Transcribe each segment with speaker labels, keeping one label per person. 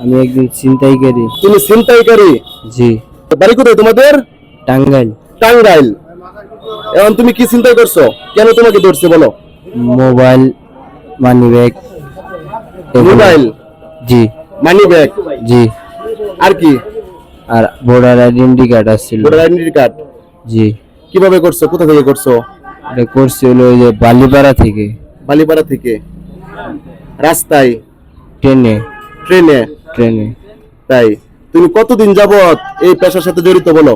Speaker 1: আমি একদিন চিন্তাই করি
Speaker 2: তুমি ছিনতাইকারী?
Speaker 1: জি।
Speaker 2: বাড়ি কোথায় তোমাদের?
Speaker 1: টাঙ্গাইল।
Speaker 2: টাঙ্গাইল। এখন তুমি কি চিন্তাই করছ? কেন তোমাকে ধরছে বলো?
Speaker 1: Mobile money bag
Speaker 2: mobile?
Speaker 1: জি।
Speaker 2: মানি ব্যাগ
Speaker 1: জি।
Speaker 2: আর কি?
Speaker 1: আর ভোটার আইডেন্টি কার্ড আসছিল
Speaker 2: ভোটার আইডেন্টি কার্ড
Speaker 1: জি।
Speaker 2: কীভাবে করছ? কোথা থেকে করছ?
Speaker 1: এটা করছে হলো ওই যে বালিপাড়া থেকে।
Speaker 2: বালিপাড়া থেকে। রাস্তায়?
Speaker 1: ট্রেনে।
Speaker 2: ট্রেনে?
Speaker 1: ট্রেনে।
Speaker 2: তাই। তুমি কতদিন যাবত এই পেশার সাথে জড়িত বলো?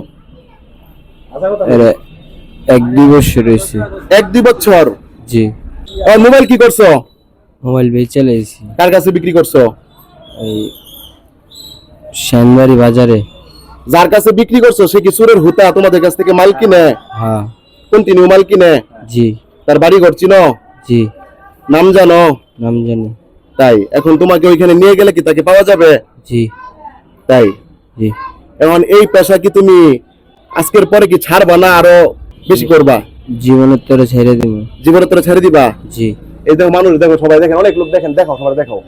Speaker 1: এক দুই বছর রয়েছে
Speaker 2: এক দুই বছর?
Speaker 1: জি।
Speaker 2: আর মোবাইল কি করছ?
Speaker 1: মোবাইল বেচে লাইছি
Speaker 2: কার কাছে বিক্রি করছ?
Speaker 1: এই শ্যানবাড়ি বাজারে।
Speaker 2: যার কাছে বিক্রি করছ সে কি সুরের হুতা তোমাদের কাছ থেকে মাল কিনে?
Speaker 1: হ্যাঁ।
Speaker 2: কন্টিনিউ মাল কিনে?
Speaker 1: জি।
Speaker 2: তার বাড়ি ঘর চিনো?
Speaker 1: জি।
Speaker 2: নাম জানো?
Speaker 1: নাম জানি।
Speaker 2: তাই এখন তোমাকে ওইখানে নিয়ে গেলে কি তাকে পাওয়া যাবে?
Speaker 1: জি।
Speaker 2: তাই?
Speaker 1: জি।
Speaker 2: এখন এই পেশা কি তুমি আজকের পরে কি ছাড়বা না আরও বেশি করবা?
Speaker 1: জীবনের তোরে ছেড়ে দিব।
Speaker 2: জীবনে তোরা ছেড়ে দিবা?
Speaker 1: জি।
Speaker 2: এই দেখো মানুষ দেখো সবাই দেখেন অনেক লোক দেখেন দেখো সবাই দেখো।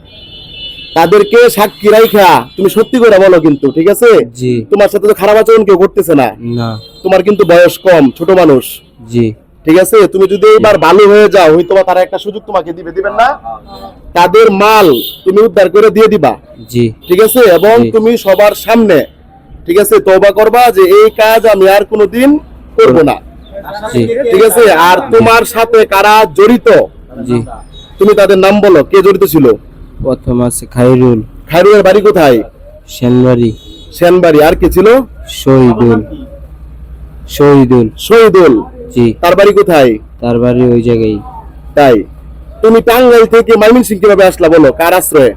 Speaker 2: তাদেরকে সাক্ষী রাইখা তুমি সত্যি করে বলো কিন্তু ঠিক আছে?
Speaker 1: জি।
Speaker 2: তোমার সাথে তো খারাপ আচরণ কেউ করতেছে না।
Speaker 1: না।
Speaker 2: তোমার কিন্তু বয়স কম ছোট মানুষ।
Speaker 1: জি।
Speaker 2: ঠিক আছে? তুমি যদি এবার ভালো হয়ে যাও হয়তো বা তারা একটা সুযোগ তোমাকে দিবে দিবেন না? তাদের মাল তুমি উদ্ধার করে দিয়ে দিবা।
Speaker 1: জি।
Speaker 2: ঠিক আছে? এবং তুমি সবার সামনে ঠিক আছে? তওবা করবা যে এই কাজ আমি আর কোনোদিন করব না। ঠিক আছে? আর তোমার সাথে কারা জড়িত?
Speaker 1: জি।
Speaker 2: তুমি তাদের নাম বলো কে জড়িত ছিল?
Speaker 1: প্রথম আছে খাইরুল।
Speaker 2: খায়রুলের বাড়ি কোথায়?
Speaker 1: শ্যানবাড়ি
Speaker 2: সেনবাড়ি। আর কে ছিল?
Speaker 1: শহীদুল। শহীদুল।
Speaker 2: শহীদুল।
Speaker 1: জি
Speaker 2: তার বাড়ি কোথায়?
Speaker 1: তার বাড়ি ওই জায়গায়।
Speaker 2: তাই? তুমি টাঙ্গাইল থেকে ময়মনসিং কীভাবে আসলা বলো? কার আশ্রয়ে?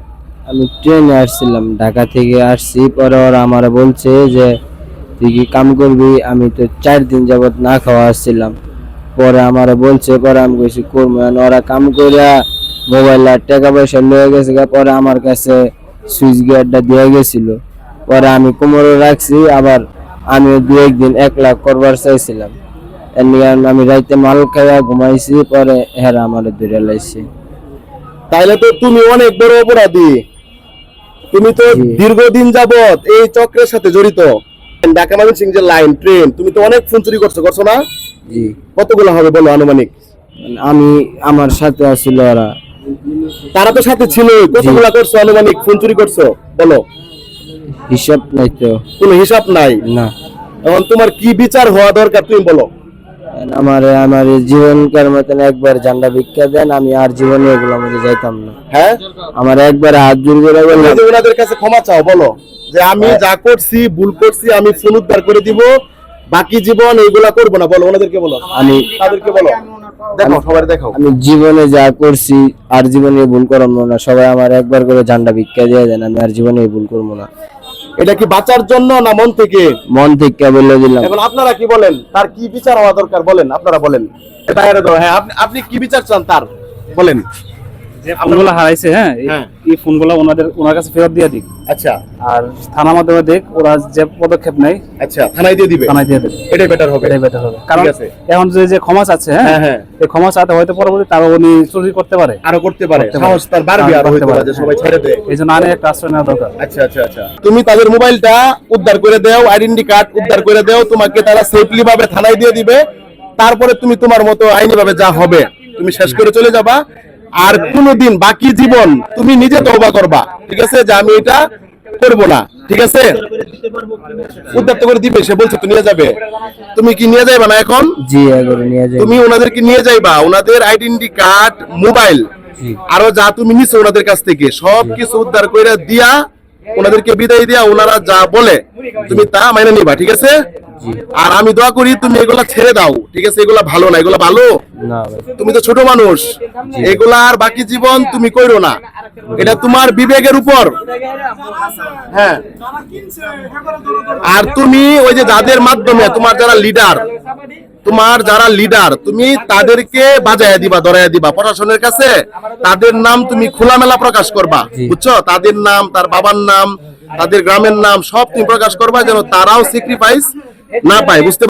Speaker 1: আমি ট্রেনে আসছিলাম ঢাকা থেকে আসছি। পরে ওরা আমার বলছে যে তুই কি কাম করবি? আমি তো চার দিন যাবত না খাওয়া আসছিলাম। পরে আমার বলছে পরে আমি কইছি করব ওরা কাম করে মোবাইল আর টাকা পয়সা লয়ে গেছে গা, পরে আমার কাছে সুইচ গিয়ারটা দিয়ে গেছিল। পরে আমি কোমরে রাখছি আবার আমি দু একদিন এক লাখ করবার চাইছিলাম। নিয়ে আমি রাইতে মাল খাইয়া ঘুমাইছি পরে হেরা আমার ধরে লাইছে।
Speaker 2: তাইলে তো তুমি অনেক বড় অপরাধী। তুমি তো দীর্ঘদিন যাবত এই চক্রের সাথে জড়িত। ঢাকা যে লাইন ট্রেন তুমি তো অনেক ফোন চুরি করছ করছ না?
Speaker 1: জি।
Speaker 2: কতগুলো হবে বলো আনুমানিক?
Speaker 1: আমি আমার সাথে আসছিল ওরা।
Speaker 2: তারা তো সাথে ছিল কতগুলো করছ আনুমানিক? ফোন চুরি করছ? বলো।
Speaker 1: হিসাব নাই তো।
Speaker 2: কোনো হিসাব নাই?
Speaker 1: না।
Speaker 2: এখন তোমার কি বিচার হওয়া দরকার তুমি বলো।
Speaker 1: আমার আমার জীবনকার মতন একবার জান্ডা ভিক্ষা দেন আমি আর জীবনে এগুলোর মধ্যে যাইতাম না।
Speaker 2: হ্যাঁ?
Speaker 1: আমার একবার হাত জোর করে বললাম
Speaker 2: ওনাদের কাছে ক্ষমা চাও বলো। যে আমি যা করছি ভুল করছি আমি ফোন উদ্ধার করে দিব বাকি জীবন এইগুলা করব না বলো ওনাদেরকে বলো।
Speaker 1: আমি
Speaker 2: তাদেরকে বলো। দেখো সবাই দেখো
Speaker 1: আমি জীবনে যা করছি আর জীবনে ভুল করব না। সবাই আমার একবার করে জান্ডা ভিক্ষা দিয়ে দেন আমি আর জীবনে ভুল করব না।
Speaker 2: এটা কি বাঁচার জন্য না মন থেকে?
Speaker 1: মন থেকে বলে দিলাম।
Speaker 2: এখন আপনারা কি বলেন? তার কি বিচার হওয়া দরকার? বলেন আপনারা বলেন। এটা এর হ্যাঁ আপনি আপনি কি বিচার চান তার? বলেন।
Speaker 3: ফোনগুলো হারাইছে হ্যাঁ এই-
Speaker 2: হ্যাঁ।
Speaker 3: ফোনগুলো ওনাদের ওনার কাছে ফেরত দিয়ে দিক।
Speaker 2: আচ্ছা।
Speaker 3: আর থানার মাধ্যমে দেখ ওরা যে পদক্ষেপ নেয়
Speaker 2: আচ্ছা থানায় দিয়ে দিবে?
Speaker 3: থানায় দিয়ে দেবে।
Speaker 2: এটাই বেটার হবে।
Speaker 3: এটাই বেটার হবে। কারণ এখন যে যে ক্ষমা চাচ্ছে
Speaker 2: হ্যাঁ
Speaker 3: হ্যাঁ
Speaker 2: হ্যাঁ।
Speaker 3: এই ক্ষমা চাতে হয়তো পরবর্তী তারা উনি চুরি করতে পারে।
Speaker 2: আরও করতে পারে। সাহস তার বাড়বে
Speaker 3: হ্যাঁ, আরও
Speaker 2: হইতে পারে। সবাই ছেড়ে দেয়।
Speaker 3: এই জন্য আনে একটা আশ্রয় নেওয়া দরকার।
Speaker 2: আচ্ছা আচ্ছা আচ্ছা। তুমি তাদের মোবাইলটা উদ্ধার করে দাও আইডেন্টি কার্ড উদ্ধার করে দাও তোমাকে তারা সেফলি ভাবে থানায় দিয়ে দিবে। তারপরে তুমি তোমার মতো আইনি ভাবে যা হবে তুমি শেষ করে চলে যাবা। আর কোনোদিন বাকি জীবন তুমি নিজে তওবা করবা। ঠিক আছে? যে আমি এটা করব না। ঠিক আছে? উদ্ধার তো করে দিবে সে বলছে তো নিয়ে যাবে। তুমি কি নিয়ে যাইবা না এখন?
Speaker 1: জি নিয়ে যাই
Speaker 2: তুমি ওনাদেরকে নিয়ে যাইবা। ওনাদের আইডেন্টি কার্ড মোবাইল। আরও যা তুমি নিছো ওনাদের কাছ থেকে সব কিছু উদ্ধার করে দিয়া ওনাদেরকে বিদায় দিয়া ওনারা যা বলে তুমি তা মাইনে নিবা ঠিক আছে? আর আমি দোয়া করি তুমি এগুলা ছেড়ে দাও ঠিক আছে? এগুলা ভালো না এগুলা ভালো? তুমি তো ছোট মানুষ। এগুলা আর বাকি জীবন তুমি কইরো না। এটা তোমার বিবেকের উপর। হ্যাঁ। আর তুমি ওই যে যাদের মাধ্যমে তোমার যারা লিডার তোমার যারা লিডার তুমি তাদেরকে বাজায় দিবা ধরাইয়া দিবা। প্রশাসনের কাছে তাদের নাম তুমি খোলামেলা প্রকাশ করবা বুঝছ? তাদের নাম তার বাবার নাম তাদের গ্রামের নাম সব তুমি প্রকাশ করবা যেন তারাও স্যাক্রিফাইস না পায় বুঝতে